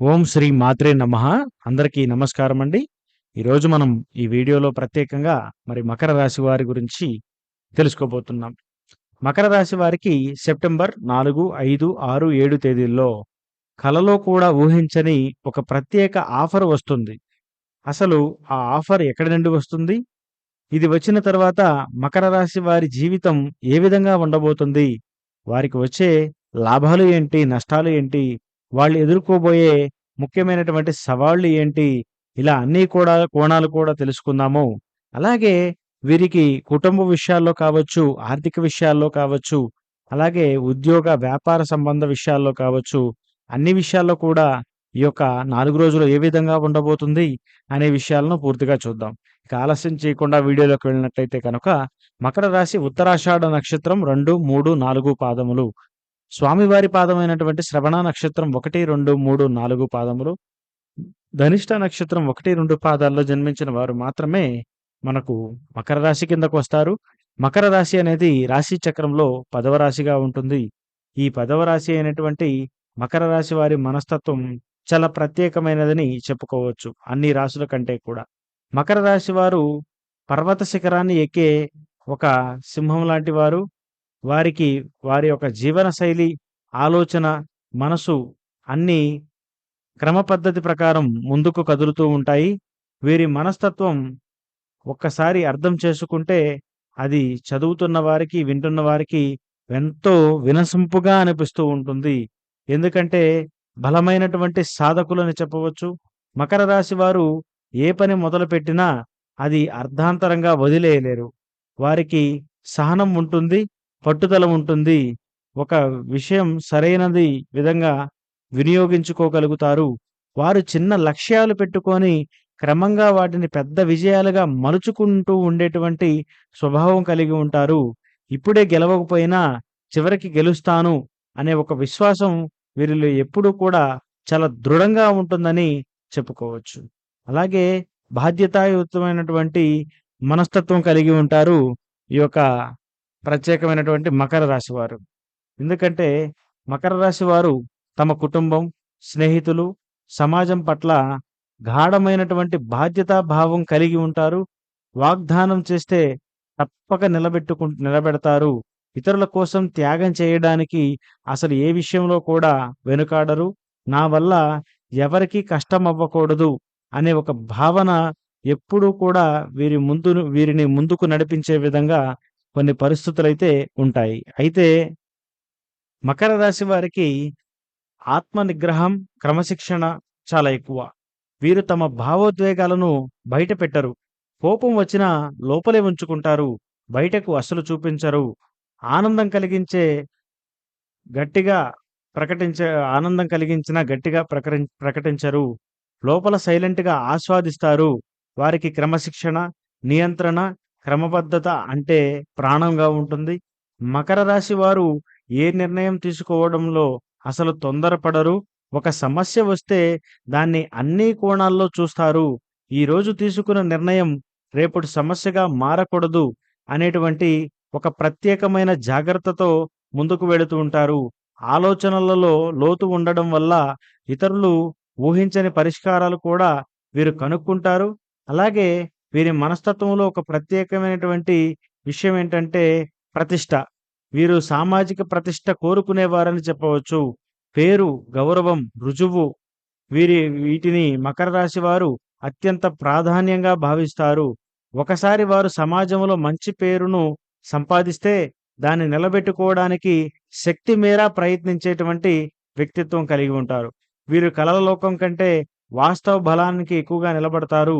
ఓం శ్రీ మాత్రే నమ. అందరికీ నమస్కారం అండి ఈరోజు మనం ఈ వీడియోలో ప్రత్యేకంగా మరి మకర రాశి వారి గురించి తెలుసుకోబోతున్నాం. మకర రాశి వారికి సెప్టెంబర్ నాలుగు ఐదు ఆరు ఏడు తేదీల్లో కలలో కూడా ఊహించని ఒక ప్రత్యేక ఆఫర్ వస్తుంది. అసలు ఆ ఆఫర్ ఎక్కడి నుండి వస్తుంది? ఇది వచ్చిన తర్వాత మకర రాశి వారి జీవితం ఏ విధంగా ఉండబోతుంది? వారికి వచ్చే లాభాలు ఏంటి? నష్టాలు ఏంటి? వాళ్ళు ఎదుర్కోబోయే ముఖ్యమైనటువంటి సవాళ్ళు ఏంటి? ఇలా అన్ని కూడా కోణాలు కూడా తెలుసుకుందాము. అలాగే వీరికి కుటుంబ విషయాల్లో కావచ్చు ఆర్థిక విషయాల్లో కావచ్చు అలాగే ఉద్యోగ వ్యాపార సంబంధ విషయాల్లో కావచ్చు అన్ని విషయాల్లో కూడా ఈ యొక్క నాలుగు రోజులు ఏ విధంగా ఉండబోతుంది అనే విషయాలను పూర్తిగా చూద్దాం. ఇక ఆలస్యం చేయకుండా వీడియోలోకి వెళ్ళినట్లయితే కనుక మకర రాశి ఉత్తరాషాఢ నక్షత్రం రెండు మూడు నాలుగు పాదములు. స్వామివారి పాదమైనటువంటి శ్రవణ నక్షత్రం ఒకటి రెండు మూడు నాలుగు పాదములు. ధనిష్ట నక్షత్రం ఒకటి రెండు పాదాల్లో జన్మించిన వారు మాత్రమే మనకు మకర రాశి కిందకు వస్తారు. మకర రాశి అనేది రాశి చక్రంలో పదవ రాశిగా ఉంటుంది. ఈ పదవ రాశి అయినటువంటి మకర రాశి వారి మనస్తత్వం చాలా ప్రత్యేకమైనదని చెప్పుకోవచ్చు అన్ని రాశుల కంటే కూడా. మకర రాశి వారు పర్వత శిఖరాన్ని ఎక్కే ఒక సింహం లాంటి వారు వారికి వారి యొక్క జీవన శైలి ఆలోచన మనసు అన్నీ క్రమ పద్ధతి ప్రకారం ముందుకు కదులుతూ ఉంటాయి. వీరి మనస్తత్వం ఒక్కసారి అర్థం చేసుకుంటే అది చదువుతున్న వారికి వింటున్న వారికి ఎంతో వినసొంపుగా అనిపిస్తూ ఉంటుంది. ఎందుకంటే బలమైనటువంటి సాధకులని చెప్పవచ్చు. మకర రాశి వారు ఏ పని మొదలుపెట్టినా అది అర్ధాంతరంగా వదిలేయలేరు. వారికి సహనం ఉంటుంది. పట్టుదల ఉంటుంది. ఒక విషయం సరైనది విధంగా వినియోగించుకోగలుగుతారు. వారు చిన్న లక్ష్యాలు పెట్టుకొని క్రమంగా వాటిని పెద్ద విజయాలుగా మలుచుకుంటూ ఉండేటువంటి స్వభావం కలిగి ఉంటారు. ఇప్పుడే గెలవకపోయినా చివరికి గెలుస్తాను అనే ఒక విశ్వాసం వీరిలో ఎప్పుడూ కూడా చాలా దృఢంగా ఉంటుందని చెప్పుకోవచ్చు. అలాగే బాధ్యతాయుతమైనటువంటి మనస్తత్వం కలిగి ఉంటారు. ఈ యొక్క ప్రత్యేకమైనటువంటి మకర రాశి వారు ఎందుకంటే మకర రాశి వారు తమ కుటుంబం స్నేహితులు సమాజం పట్ల గాఢమైనటువంటి బాధ్యతా భావం కలిగి ఉంటారు. వాగ్దానం చేస్తే తప్పక నిలబెట్టుకు నిలబెడతారు. ఇతరుల కోసం త్యాగం చేయడానికి అసలు ఏ విషయంలో కూడా వెనుకాడరు. నా వల్ల ఎవరికి కష్టం అవ్వకూడదు అనే ఒక భావన ఎప్పుడూ కూడా వీరి ముందు వీరిని ముందుకు నడిపించే విధంగా కొన్ని పరిస్థితులైతే ఉంటాయి. అయితే మకర రాశి వారికి ఆత్మ నిగ్రహం క్రమశిక్షణ చాలా ఎక్కువ. వీరు తమ భావోద్వేగాలను బయట పెట్టరు. కోపం వచ్చినా లోపలే ఉంచుకుంటారు. బయటకు అస్సలు చూపించరు. ఆనందం కలిగించే గట్టిగా ప్రకటించే ఆనందం కలిగించిన గట్టిగా ప్రకటి ప్రకటించరు. లోపల సైలెంట్గా ఆస్వాదిస్తారు. వారికి క్రమశిక్షణ నియంత్రణ క్రమబద్ధత అంటే ప్రాణంగా ఉంటుంది. మకర రాశి వారు ఏ నిర్ణయం తీసుకోవడంలో అసలు తొందరపడరు. ఒక సమస్య వస్తే దాన్ని అన్ని కోణాల్లో చూస్తారు. ఈరోజు తీసుకున్న నిర్ణయం రేపటి సమస్యగా మారకూడదు అనేటువంటి ఒక ప్రత్యేకమైన జాగ్రత్తతో ముందుకు వెళుతూ ఉంటారు. ఆలోచనలలో లోతు ఉండడం వల్ల ఇతరులు ఊహించని పరిష్కారాలు కూడా వీరు కనుక్కుంటారు. అలాగే వీరి మనస్తత్వంలో ఒక ప్రత్యేకమైనటువంటి విషయం ఏంటంటే ప్రతిష్ట. వీరు సామాజిక ప్రతిష్ట కోరుకునేవారని చెప్పవచ్చు. పేరు గౌరవం రుజువు వీరి వీటిని మకర రాశి వారు అత్యంత ప్రాధాన్యంగా భావిస్తారు. ఒకసారి వారు సమాజంలో మంచి పేరును సంపాదిస్తే దాన్ని నిలబెట్టుకోవడానికి శక్తి మేర ప్రయత్నించేటువంటి వ్యక్తిత్వం కలిగి ఉంటారు. వీరు కలల లోకం కంటే వాస్తవ బలానికి ఎక్కువగా నిలబడతారు.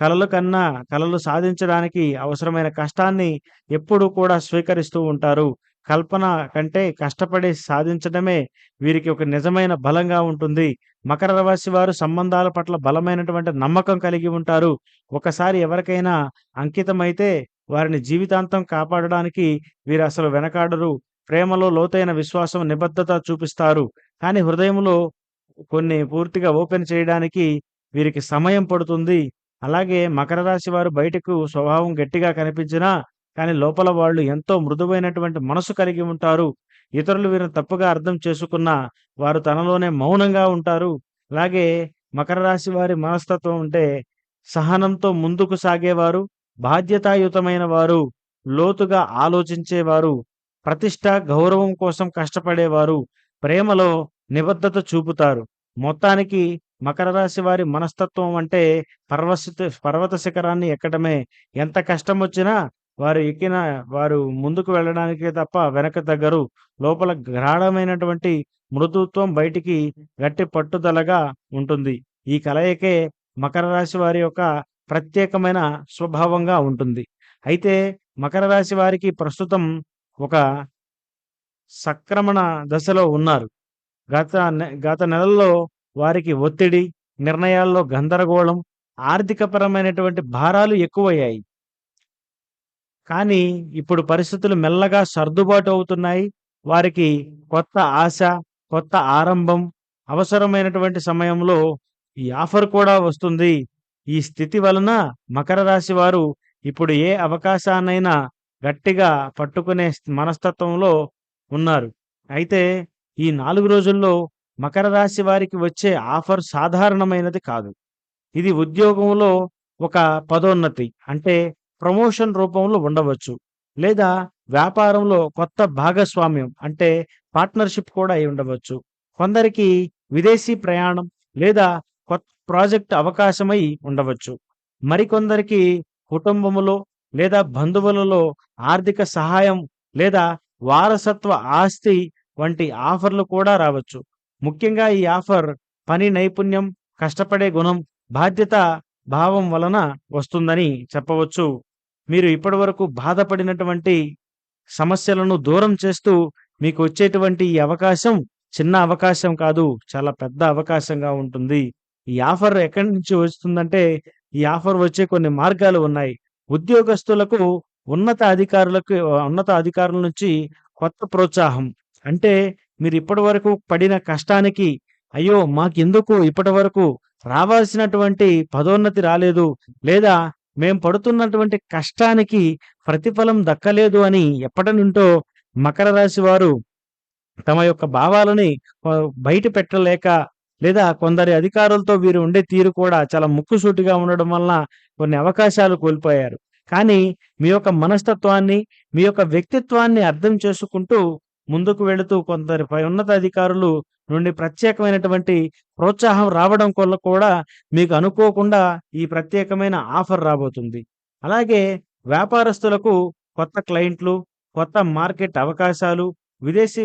కలలు కన్నా కలలు సాధించడానికి అవసరమైన కష్టాన్ని ఎప్పుడూ కూడా స్వీకరిస్తూ ఉంటారు. కల్పన కంటే కష్టపడి సాధించడమే వీరికి ఒక నిజమైన బలంగా ఉంటుంది. మకర రాశి వారు సంబంధాల పట్ల బలమైనటువంటి నమ్మకం కలిగి ఉంటారు. ఒకసారి ఎవరికైనా అంకితమైతే వారిని జీవితాంతం కాపాడడానికి వీరు అసలు వెనకాడరు. ప్రేమలో లోతైన విశ్వాసం నిబద్ధత చూపిస్తారు. కానీ హృదయంలో కొన్ని పూర్తిగా ఓపెన్ చేయడానికి వీరికి సమయం పడుతుంది. అలాగే మకర రాశి వారు బయటకు స్వభావం గట్టిగా కనిపించినా కానీ లోపల వాళ్ళు ఎంతో మృదువైనటువంటి మనసు కలిగి ఉంటారు. ఇతరులు వీరిని తప్పుగా అర్థం చేసుకున్నా వారు తనలోనే మౌనంగా ఉంటారు. అలాగే మకర రాశి వారి మనస్తత్వం అంటే సహనంతో ముందుకు సాగేవారు బాధ్యతాయుతమైన వారు లోతుగా ఆలోచించేవారు ప్రతిష్ట గౌరవం కోసం కష్టపడేవారు ప్రేమలో నిబద్ధత చూపుతారు. మొత్తానికి మకర రాశి వారి మనస్తత్వం అంటే పర్వత పర్వత శిఖరాన్ని ఎక్కడమే ఎంత కష్టం వచ్చినా వారు ఎక్కిన వారు ముందుకు వెళ్ళడానికి తప్ప వెనక తగ్గరు. లోపల గాఢమైనటువంటి మృదుత్వం బయటికి గట్టి పట్టుదలగా ఉంటుంది. ఈ కలయికే మకర రాశి వారి యొక్క ప్రత్యేకమైన స్వభావంగా ఉంటుంది. అయితే మకర రాశి వారికి ప్రస్తుతం ఒక సక్రమణ దశలో ఉన్నారు. గత గత నెలల్లో వారికి ఒత్తిడి నిర్ణయాల్లో గందరగోళం ఆర్థికపరమైనటువంటి భారాలు ఎక్కువయ్యాయి. కానీ ఇప్పుడు పరిస్థితులు మెల్లగా సర్దుబాటు అవుతున్నాయి. వారికి కొత్త ఆశ కొత్త ఆరంభం అవసరమైనటువంటి సమయంలో ఈ ఆఫర్ కూడా వస్తుంది. ఈ స్థితి వలన మకర రాశి వారు ఇప్పుడు ఏ అవకాశాన్నైనా గట్టిగా పట్టుకునే మనస్తత్వంలో ఉన్నారు. అయితే ఈ నాలుగు రోజుల్లో మకర రాశి వారికి వచ్చే ఆఫర్ సాధారణమైనది కాదు. ఇది ఉద్యోగంలో ఒక పదోన్నతి అంటే ప్రమోషన్ రూపంలో ఉండవచ్చు. లేదా వ్యాపారంలో కొత్త భాగస్వామ్యం అంటే పార్ట్నర్షిప్ కూడా అయి ఉండవచ్చు. కొందరికి విదేశీ ప్రయాణం లేదా కొత్త ప్రాజెక్ట్ అవకాశమై ఉండవచ్చు. మరికొందరికి కుటుంబములో లేదా బంధువులలో ఆర్థిక సహాయం లేదా వారసత్వ ఆస్తి వంటి ఆఫర్లు కూడా రావచ్చు. ముఖ్యంగా ఈ ఆఫర్ పని నైపుణ్యం కష్టపడే గుణం బాధ్యత భావం వలన వస్తుందని చెప్పవచ్చు. మీరు ఇప్పటివరకు బాధపడినటువంటి సమస్యలను దూరం చేస్తూ మీకు వచ్చేటువంటి ఈ అవకాశం చిన్న అవకాశం కాదు చాలా పెద్ద అవకాశంగా ఉంటుంది. ఈ ఆఫర్ ఎక్కడి నుంచి వస్తుందంటే ఈ ఆఫర్ వచ్చే కొన్ని మార్గాలు ఉన్నాయి. ఉద్యోగస్తులకు ఉన్నత అధికారులకు ఉన్నత అధికారుల నుంచి కొత్త ప్రోత్సాహం. అంటే మీరు ఇప్పటి వరకు పడిన కష్టానికి అయ్యో మాకెందుకు ఇప్పటి వరకు రావాల్సినటువంటి పదోన్నతి రాలేదు? లేదా మేం పడుతున్నటువంటి కష్టానికి ప్రతిఫలం దక్కలేదు అని ఎప్పటి నుంటో మకర రాశి వారు తమ యొక్క భావాలని బయట పెట్టలేక లేదా కొందరి అధికారులతో వీరు ఉండే తీరు కూడా చాలా ముక్కుసూటిగా ఉండడం వలన కొన్ని అవకాశాలు కోల్పోయారు. కానీ మీ యొక్క మనస్తత్వాన్ని మీ యొక్క వ్యక్తిత్వాన్ని అర్థం చేసుకుంటూ ముందుకు వెళుతూ కొందరి పై ఉన్నత అధికారులు నుండి ప్రత్యేకమైనటువంటి ప్రోత్సాహం రావడం వల్ల కూడా మీకు అనుకోకుండా ఈ ప్రత్యేకమైన ఆఫర్ రాబోతుంది. అలాగే వ్యాపారస్తులకు కొత్త క్లయింట్లు కొత్త మార్కెట్ అవకాశాలు విదేశీ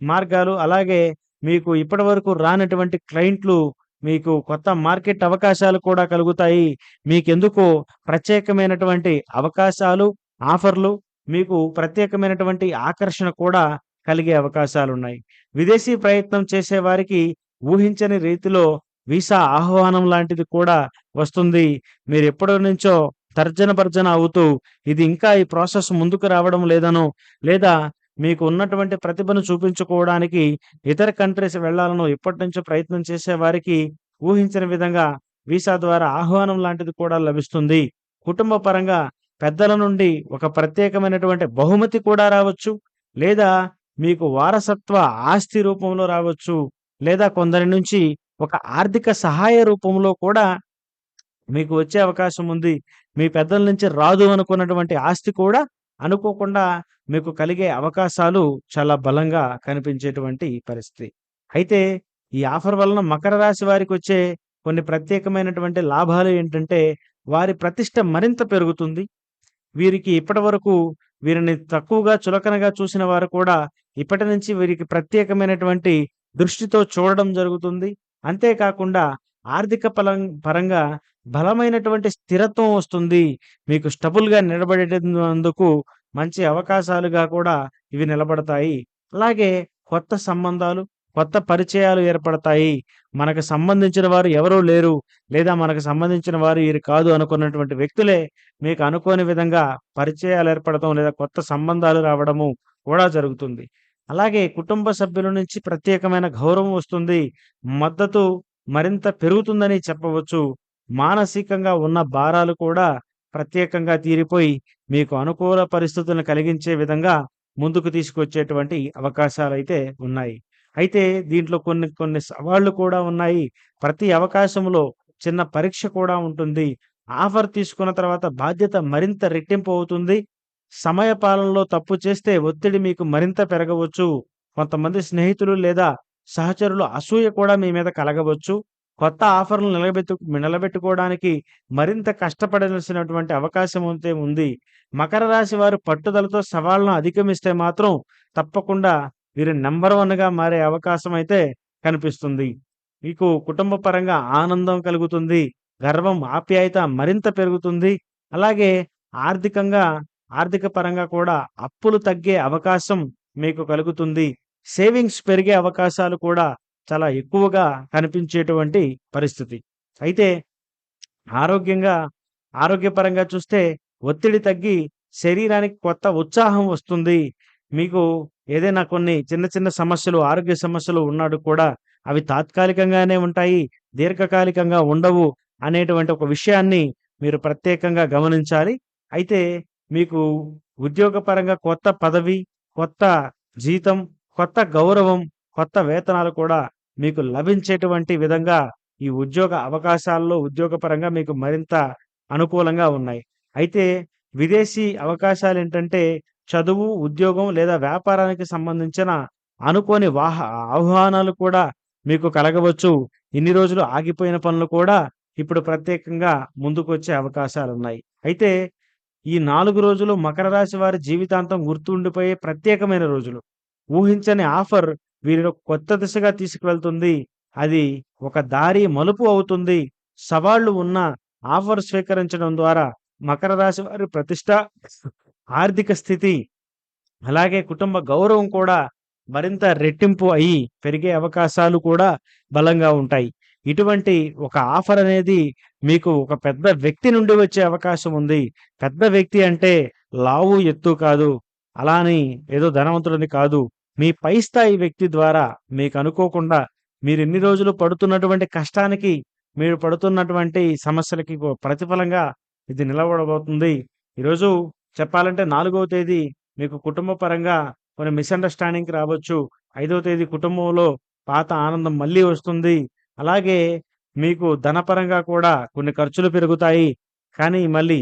మార్గాలు అలాగే మీకు ఇప్పటివరకు రానటువంటి క్లయింట్లు మీకు కొత్త మార్కెట్ అవకాశాలు కూడా కలుగుతాయి. మీకెందుకు ప్రత్యేకమైనటువంటి అవకాశాలు ఆఫర్లు మీకు ప్రత్యేకమైనటువంటి ఆకర్షణ కూడా కలిగే అవకాశాలు ఉన్నాయి విదేశీ ప్రయత్నం చేసే వారికి ఊహించని రీతిలో వీసా ఆహ్వానం లాంటిది కూడా వస్తుంది. మీరు ఎప్పటి నుంచో తర్జన భర్జన అవుతూ ఇది ఇంకా ఈ ప్రాసెస్ ముందుకు రావడం లేదనో లేదా మీకు ఉన్నటువంటి ప్రతిభను చూపించుకోవడానికి ఇతర కంట్రీస్ వెళ్ళాలను ఇప్పటి నుంచో ప్రయత్నం చేసే వారికి ఊహించిన విధంగా వీసా ద్వారా ఆహ్వానం లాంటిది కూడా లభిస్తుంది. కుటుంబ పరంగా పెద్దల నుండి ఒక ప్రత్యేకమైనటువంటి బహుమతి కూడా రావచ్చు లేదా మీకు వారసత్వ ఆస్తి రూపంలో రావచ్చు లేదా కొందరి నుంచి ఒక ఆర్థిక సహాయ రూపంలో కూడా మీకు వచ్చే అవకాశం ఉంది. మీ పెద్దల నుంచి రాదు అనుకున్నటువంటి ఆస్తి కూడా అనుకోకుండా మీకు కలిగే అవకాశాలు చాలా బలంగా కనిపించేటువంటి పరిస్థితి. అయితే ఈ ఆఫర్ వలన మకర రాశి వారికి వచ్చే కొన్ని ప్రత్యేకమైనటువంటి లాభాలు ఏంటంటే వారి ప్రతిష్ట మరింత పెరుగుతుంది. వీరికి ఇప్పటి వరకు వీరిని తక్కువగా చులకనగా చూసిన వారు కూడా ఇప్పటి నుంచి వీరికి ప్రత్యేకమైనటువంటి దృష్టితో చూడడం జరుగుతుంది. అంతేకాకుండా ఆర్థిక పలం పరంగా బలమైనటువంటి స్థిరత్వం వస్తుంది. మీకు స్టబుల్గా నిలబడేటందుకు మంచి అవకాశాలుగా కూడా ఇవి నిలబడతాయి. అలాగే కొత్త సంబంధాలు కొత్త పరిచయాలు ఏర్పడతాయి. మనకు సంబంధించిన వారు ఎవరూ లేరు. లేదా మనకు సంబంధించిన వారు వీరు కాదు అనుకున్నటువంటి వ్యక్తులే మీకు అనుకోని విధంగా పరిచయాలు ఏర్పడటం లేదా కొత్త సంబంధాలు రావడము కూడా జరుగుతుంది. అలాగే కుటుంబ సభ్యుల నుంచి ప్రత్యేకమైన గౌరవం వస్తుంది. మద్దతు మరింత పెరుగుతుందని చెప్పవచ్చు. మానసికంగా ఉన్న భారాలు కూడా ప్రత్యేకంగా తీరిపోయి మీకు అనుకూల పరిస్థితులను కలిగించే విధంగా ముందుకు తీసుకొచ్చేటువంటి అవకాశాలు అయితే ఉన్నాయి. అయితే దీంట్లో కొన్ని కొన్ని సవాళ్ళు కూడా ఉన్నాయి. ప్రతి అవకాశంలో చిన్న పరీక్ష కూడా ఉంటుంది. ఆఫర్ తీసుకున్న తర్వాత బాధ్యత మరింత రెట్టింపు అవుతుంది. సమయ పాలనలో తప్పు చేస్తే ఒత్తిడి మీకు మరింత పెరగవచ్చు. కొంతమంది స్నేహితులు లేదా సహచరులు అసూయ కూడా మీ మీద కలగవచ్చు. కొత్త ఆఫర్‌లు నిలబెట్టు నిలబెట్టుకోవడానికి మరింత కష్టపడాల్సినటువంటి అవకాశం అయితే ఉంది. మకర రాశి వారు పట్టుదలతో సవాళ్ళను అధిగమిస్తే మాత్రం తప్పకుండా వీరు నెంబర్ వన్‌గా మారే అవకాశం అయితే కనిపిస్తుంది. మీకు కుటుంబ పరంగా ఆనందం కలుగుతుంది. గర్వం, ఆప్యాయత మరింత పెరుగుతుంది. అలాగే ఆర్థికంగా ఆర్థిక పరంగా కూడా అప్పులు తగ్గే అవకాశం మీకు కలుగుతుంది. సేవింగ్స్ పెరిగే అవకాశాలు కూడా చాలా ఎక్కువగా కనిపించేటువంటి పరిస్థితి. అయితే ఆరోగ్యంగా ఆరోగ్యపరంగా చూస్తే ఒత్తిడి తగ్గి శరీరానికి కొత్త ఉత్సాహం వస్తుంది. మీకు ఏదైనా కొన్ని చిన్న చిన్న సమస్యలు, ఆరోగ్య సమస్యలు ఉన్నాడు కూడా అవి తాత్కాలికంగానే ఉంటాయి. దీర్ఘకాలికంగా ఉండవు అనేటువంటి ఒక విషయాన్ని మీరు ప్రత్యేకంగా గమనించాలి. అయితే మీకు ఉద్యోగపరంగా కొత్త పదవి, కొత్త జీతం, కొత్త గౌరవం, కొత్త వేతనాలు కూడా మీకు లభించేటువంటి విధంగా ఈ ఉద్యోగ అవకాశాల్లో ఉద్యోగపరంగా మీకు మరింత అనుకూలంగా ఉన్నాయి. అయితే విదేశీ అవకాశాలు ఏంటంటే చదువు, ఉద్యోగం లేదా వ్యాపారానికి సంబంధించిన అనుకోని వాహ ఆహ్వానాలు కూడా మీకు కలగవచ్చు. ఇన్ని రోజులు ఆగిపోయిన పనులు కూడా ఇప్పుడు ప్రత్యేకంగా ముందుకొచ్చే అవకాశాలున్నాయి. అయితే ఈ నాలుగు రోజులు మకర రాశి వారి జీవితాంతం గుర్తుండిపోయే ప్రత్యేకమైన రోజులు. ఊహించని ఆఫర్ వీరిలో కొత్త దిశగా తీసుకువెళ్తుంది. అది ఒక దారి మలుపు అవుతుంది. సవాళ్ళు ఉన్న ఆఫర్ స్వీకరించడం ద్వారా మకర రాశి వారి ప్రతిష్ట, ఆర్థిక స్థితి, అలాగే కుటుంబ గౌరవం కూడా మరింత రెట్టింపు అయ్యి పెరిగే అవకాశాలు కూడా బలంగా ఉంటాయి. ఇటువంటి ఒక ఆఫర్ అనేది మీకు ఒక పెద్ద వ్యక్తి నుండి వచ్చే అవకాశం ఉంది. పెద్ద వ్యక్తి అంటే లావు, ఎత్తు కాదు. అలా అని ఏదో ధనవంతుడిని కాదు. మీ పై స్థాయి వ్యక్తి ద్వారా మీకు అనుకోకుండా మీరు ఎన్ని రోజులు పడుతున్నటువంటి కష్టానికి, మీరు పడుతున్నటువంటి సమస్యలకి ప్రతిఫలంగా ఇది నిలబడబోతుంది. ఈరోజు చెప్పాలంటే నాలుగవ తేదీ మీకు కుటుంబ పరంగా కొన్ని మిస్‌అండర్‌స్టాండింగ్‌కి రావచ్చు. ఐదవ తేదీ కుటుంబంలో పాత ఆనందం మళ్ళీ వస్తుంది. అలాగే మీకు ధనపరంగా కూడా కొన్ని ఖర్చులు పెరుగుతాయి. కానీ మళ్ళీ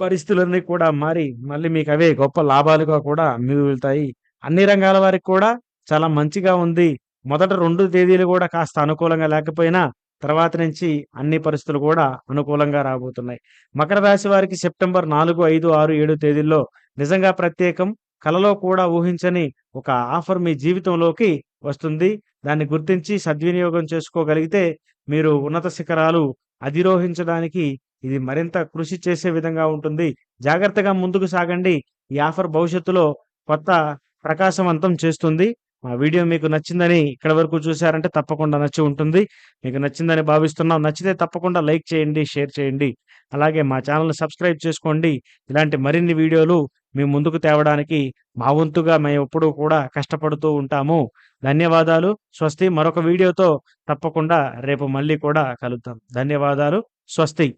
పరిస్థితులన్నీ కూడా మారి మళ్ళీ మీకు అవే గొప్ప లాభాలుగా కూడా మిగులుతాయి. అన్ని రంగాల వారికి కూడా చాలా మంచిగా ఉంది. మొదట రెండు తేదీలు కూడా కాస్త అనుకూలంగా లేకపోయినా తర్వాత నుంచి అన్ని పరిస్థితులు కూడా అనుకూలంగా రాబోతున్నాయి. మకర రాశి వారికి సెప్టెంబర్ 4, 5, 6, 7 తేదీల్లో నిజంగా ప్రత్యేకం. కలలో కూడా ఊహించని ఒక ఆఫర్ మీ జీవితంలోకి వస్తుంది. దాన్ని గుర్తించి సద్వినియోగం చేసుకోగలిగితే మీరు ఉన్నత శిఖరాలు అధిరోహించడానికి ఇది మరింత కృషి చేసే విధంగా ఉంటుంది. జాగ్రత్తగా ముందుకు సాగండి. ఈ ఆఫర్ భవిష్యత్తులో కొత్త ప్రకాశవంతం చేస్తుంది. మా వీడియో మీకు నచ్చిందని ఇక్కడి వరకు చూసారంటే తప్పకుండా నచ్చి ఉంటుంది. మీకు నచ్చిందని భావిస్తున్నాం. నచ్చితే తప్పకుండా లైక్ చేయండి, షేర్ చేయండి. అలాగే మా ఛానల్ని సబ్స్క్రైబ్ చేసుకోండి. ఇలాంటి మరిన్ని వీడియోలు మీ ముందుకు తేవడానికి మా వంతుగా మేమెప్పుడూ కూడా కష్టపడుతూ ఉంటాము. ధన్యవాదాలు. స్వస్తి. మరొక వీడియోతో తప్పకుండా రేపు మళ్ళీ కూడా కలుద్దాం. ధన్యవాదాలు. స్వస్తి.